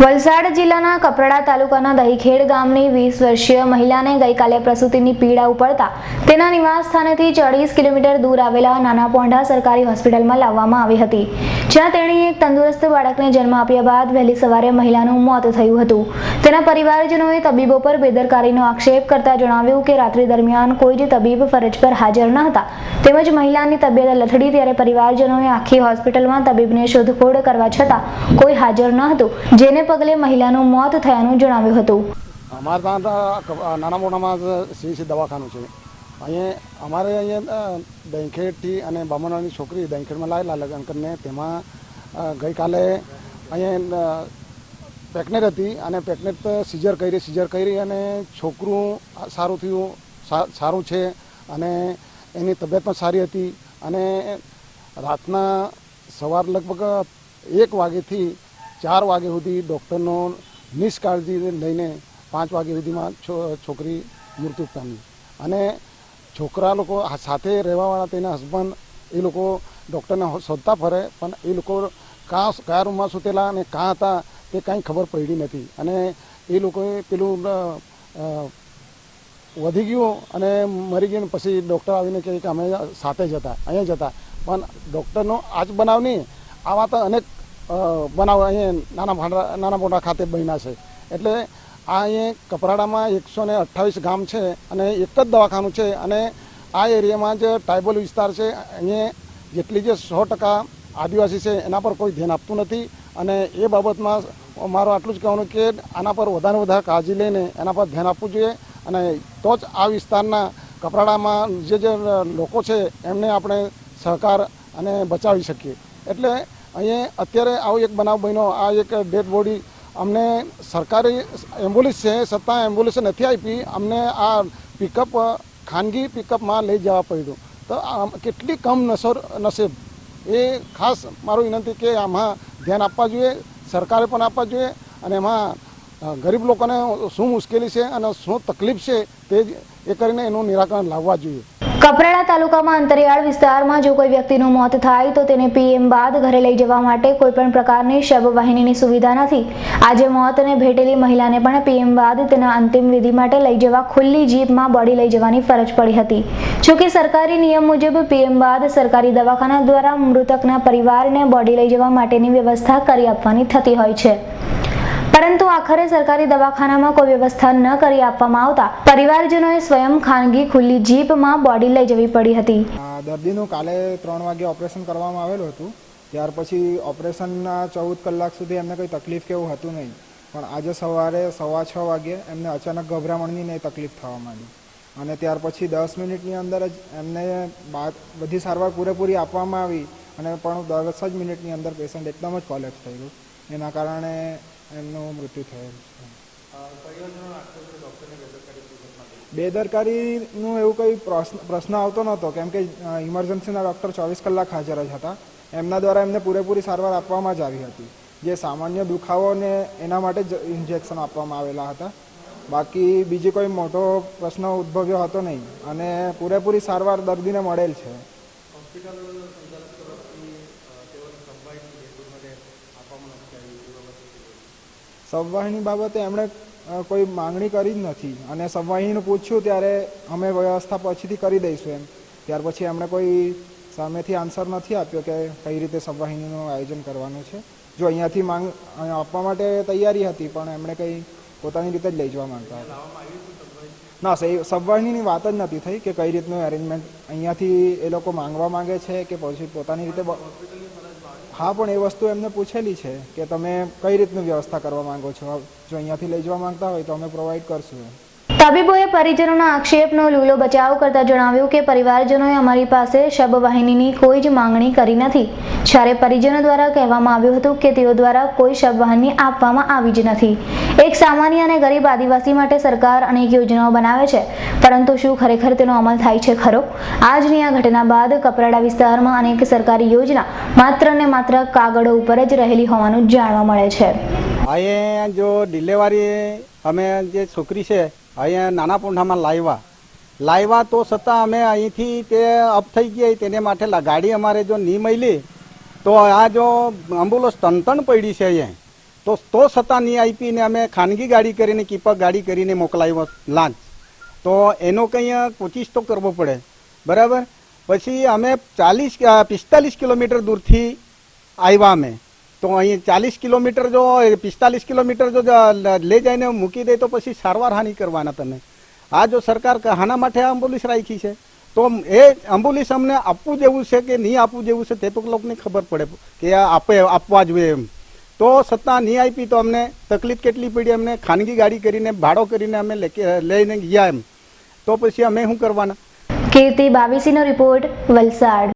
વલસાડ જિલ્લાના કપરાડા તાલુકાના દહીખેડ ગામની વીસ વર્ષીય મહિલાને ગઈકાલે પ્રસૂતિની પીડા ઉપડતા તેના નિવાસ સ્થાનેથી ચાળીસ કિલોમીટર દૂર આવેલા નાના પોંઢા સરકારી હોસ્પિટલમાં લાવવામાં આવી હતી. જ્યાં તેણીએ એક તંદુરસ્ત બાળકને જન્મ આપ્યા બાદ વહેલી સવારે મહિલાનું મોત થયું હતું. તેના પરિવારજનોએ તબીબો પર બેદરકારીનો આક્ષેપ કરતા જણાવ્યું કે રાત્રિ દરમિયાન કોઈ જ તબીબ ફરજ પર હાજર ન હતા. તેમજ મહિલાની તબિયત લથડી ત્યારે પરિવારજનોએ આખી હોસ્પિટલમાં તબીબને શોધખોળ કરવા છતાં કોઈ હાજર ન હતું, જેને પગલે મહિલાનું મોત થયાનું જણાવ્યું હતું. અમારે ત્યાં નાના મોટામાં સીસી દવાખાનું છે. અહીંયા અમારે અહીંયા દહીંખેડથી અને બામણવાની છોકરી દહીંખેડમાં લાવેલા લગ્ન કરીને તેમાં ગઈકાલે અહીંયા પ્રેગ્નેટ હતી અને પ્રેગ્નેટ સિઝર કરી સિઝર કરી અને છોકરું સારું થયું સારું છે અને એની તબિયત પણ સારી હતી અને રાતના સવાર લગભગ એક વાગ્યાથી ચાર વાગ્યા સુધી ડૉક્ટરનો નિષ્કાળજી લઈને પાંચ વાગ્યા સુધીમાં છોકરી મૃત્યુ પામી. અને છોકરા લોકો સાથે રહેવાવાળા તેના હસબન્ડ એ લોકો ડૉક્ટરને શોધતા ફરે, પણ એ લોકો કાં કયા રૂમમાં સૂતેલા અને કાં હતા તે કાંઈ ખબર પડી નથી. અને એ લોકોએ પેલું વધી ગયું અને મરી ગયું પછી ડૉક્ટર આવીને કહે કે અમે સાથે જ હતા, અહીંયા જ પણ ડૉક્ટરનો આજ બનાવ નહીં. આવા તો અનેક બનાવ અહીંયા નાના ભાંડા, નાના મોટા ખાતે બન્યા છે. એટલે આ અહીંયા કપરાડામાં એકસો ને અઠ્ઠાવીસ ગામ છે અને એક જ દવાખાનું છે અને આ એરિયામાં જે ટ્રાઇબલ વિસ્તાર છે. અહીંયા જેટલી જે સો ટકા આદિવાસી છે એના પર કોઈ ધ્યાન આપતું નથી અને એ બાબતમાં મારું આટલું જ કહેવાનું કે આના પર વધારે વધારે કાળજી લઈને એના પર ધ્યાન આપવું જોઈએ. અને તો જ આ વિસ્તારના કપરાડામાં જે જે લોકો છે, એમને આપણે સહકાર અને બચાવી શકીએ. એટલે અહીંયા અત્યારે આવો એક બનાવ બન્યો, આ એક ડેડ બોડી અમને સરકારી એમ્બ્યુલન્સ છે છતાં એમ્બ્યુલન્સ નથી આપી, અમને આ પિકઅપ, ખાનગી પિકઅપમાં લઈ જવા પડ્યું. તો કેટલી કમ નસર, નસીબ? એ ખાસ મારું વિનંતી કે આમાં ધ્યાન આપવા જોઈએ, સરકારે પણ આપવા જોઈએ, અને એમાં ગરીબ લોકોને શું મુશ્કેલી છે અને શું તકલીફ છે તે એ કરીને એનું નિરાકરણ લાવવા જોઈએ. કપરાડા તાલુકામાં અંતરિયાળ વિસ્તારમાં જો કોઈ વ્યક્તિનું મોત થાય તો તેને પીએમ બાદ ઘરે લઈ જવા માટે કોઈ પણ પ્રકારની શબ વાહિનીની સુવિધા નથી. આજે મોતને ભેટેલી મહિલાને પણ પીએમ બાદ તેના અંતિમ વિધિ માટે લઈ જવા ખુલ્લી જીપમાં બોડી લઈ જવાની ફરજ પડી હતી. જોકે સરકારી નિયમ મુજબ પીએમ બાદ સરકારી દવાખાના દ્વારા મૃતકના પરિવારને બોડી લઈ જવા માટેની વ્યવસ્થા કરી આપવાની થતી હોય છે. પરંતુ આખરે સરકારી દવાખાનામાં કોઈ વ્યવસ્થા ન કરી આપવામાં આવતા પરિવારજનોએ સ્વયં ખાનગી ખુલ્લી જીપમાં બોડી લઈ જવી પડી હતી. દર્દીનું કાલે ત્રણ વાગે ઓપરેશન કરવામાં આવેલું હતું. ત્યાર પછી ઓપરેશનના ચૌદ કલાક સુધી એમને કંઈ તકલીફ કેવું હતું નહીં. પણ આજે સવારે સવા છ વાગે એમને અચાનક ગભરામણની ને તકલીફ થવા માંડી. અને ત્યાર પછી દસ મિનિટની અંદર જ એમને બધી સારવાર પૂરેપૂરી આપવામાં આવી અને પણ દસ જ મિનિટની અંદર પેશન્ટ એકદમ જ કોલેપ્સ થઈ ગયું. એના કારણે એમનું મૃત્યુ થયેલ છે બેદરકારીનું એવું કંઈ પ્રશ્ન પ્રશ્ન આવતો નહોતો કેમ કે ઇમરજન્સીના ડૉક્ટર ચોવીસ કલાક હાજર જ હતા. એમના દ્વારા એમને પૂરેપૂરી સારવાર આપવામાં જ આવી હતી. જે સામાન્ય દુખાવોને એના માટે જ ઇન્જેક્શન આપવામાં આવેલા હતા. બાકી બીજી કોઈ મોટો પ્રશ્ન ઉદ્ભવ્યો હતો નહીં. અને પૂરેપૂરી સારવાર દર્દીને મળેલ છે. સબવાહિની બાબતે એમણે કોઈ માંગણી કરી જ નથી. અને સબવાહિનીનું પૂછ્યું ત્યારે અમે વ્યવસ્થા પછીથી કરી દઈશું એમ. ત્યાર પછી એમણે કોઈ સામેથી આન્સર નથી આપ્યો કે કઈ રીતે સબવાહિનીનું આયોજન કરવાનું છે. જો અહીંયાથી માંગ આપવા માટે તૈયારી હતી, પણ એમણે કંઈ પોતાની રીતે જ લઈ જવા માંગતા હતા. ના સબવાહિનીની વાત જ નથી થઈ કે કઈ રીતનું એરેન્જમેન્ટ અહીંયાથી એ લોકો માંગવા માંગે છે કે પછી પોતાની રીતે હા, પણ એ વસ્તુ એમને પૂછેલી છે કે તમે કઈ રીતનું વ્યવસ્થા કરવા માંગો છો? જો અહીંયાથી લઈ જવા માંગતા હોય તો અમે પ્રોવાઈડ કરશું તબીબોએ પરિજનોના આક્ષેપનો લૂલો બચાવ કરતા જણાવ્યું કે પરિવારજનોએ અમારી પાસે શબ વાહિનીની કોઈ જ માંગણી કરી નથી. જ્યારે પરિજનો દ્વારા કહેવામાં આવ્યું હતું કે તેઓ દ્વારા કોઈ શબ વાહિની આપવામાં આવી જ નથી. એક સામાન્ય અને ગરીબ આદિવાસી માટે સરકાર અનેક યોજનાઓ બનાવે છે. પરંતુ શું ખરેખર તેનો અમલ થાય છે ખરો? આજની આ ઘટના બાદ કપરાડા વિસ્તારમાં અનેક સરકારી યોજના માત્ર ને માત્ર કાગળો ઉપર જ રહેલી હોવાનું જાણવા મળે છે. અહીંયા જો ડિલેવરી અમે જે છોકરી છે, અહીંયા નાના પોંઢામાં લાવ્યા. લાવ્યા તો છતાં અમે અહીંથી તે અપ થઈ ગઈ તેને માટે ગાડી અમારે જો નહીં મળી, તો આ જો એમ્બ્યુલન્સ ટન ટન પડી છે અહીંયા. તો તો છતાં નહીં આપીને અમે ખાનગી ગાડી કરીને કીપક ગાડી કરીને મોકલાવ્યો લાંચ. તો એનો કંઈ કોચિસ તો કરવો પડે. બરાબર? પછી અમે ચાલીસ, પિસ્તાલીસ કિલોમીટર દૂરથી આવ્યા અમે. તો અહીં ચાલીસ કિલોમીટર જો, પિસ્તાલીસ કિલોમીટર જો લઈ જઈને મૂકી દે તો પછી સારવાર હાની કરવાના તમે આ જો સરકાર હાના માટે આ એમ્બ્યુલન્સ રાખી છે, તો એ એમ્બ્યુલન્સ અમને આપવું જેવું છે કે નહીં આપવું જેવું છે તે તો લોકોને ખબર પડે કે આપે, આપવા જોઈએ એમ. તો સત્તા નહીં આપી તો અમને તકલીફ કેટલી પડી, અમને ખાનગી ગાડી કરીને, ભાડો કરીને અમે લઈને ગયા એમ. તો પછી અમે શું કરવાના? કીર્તિ બાવીસીનો રિપોર્ટ વલસાડ.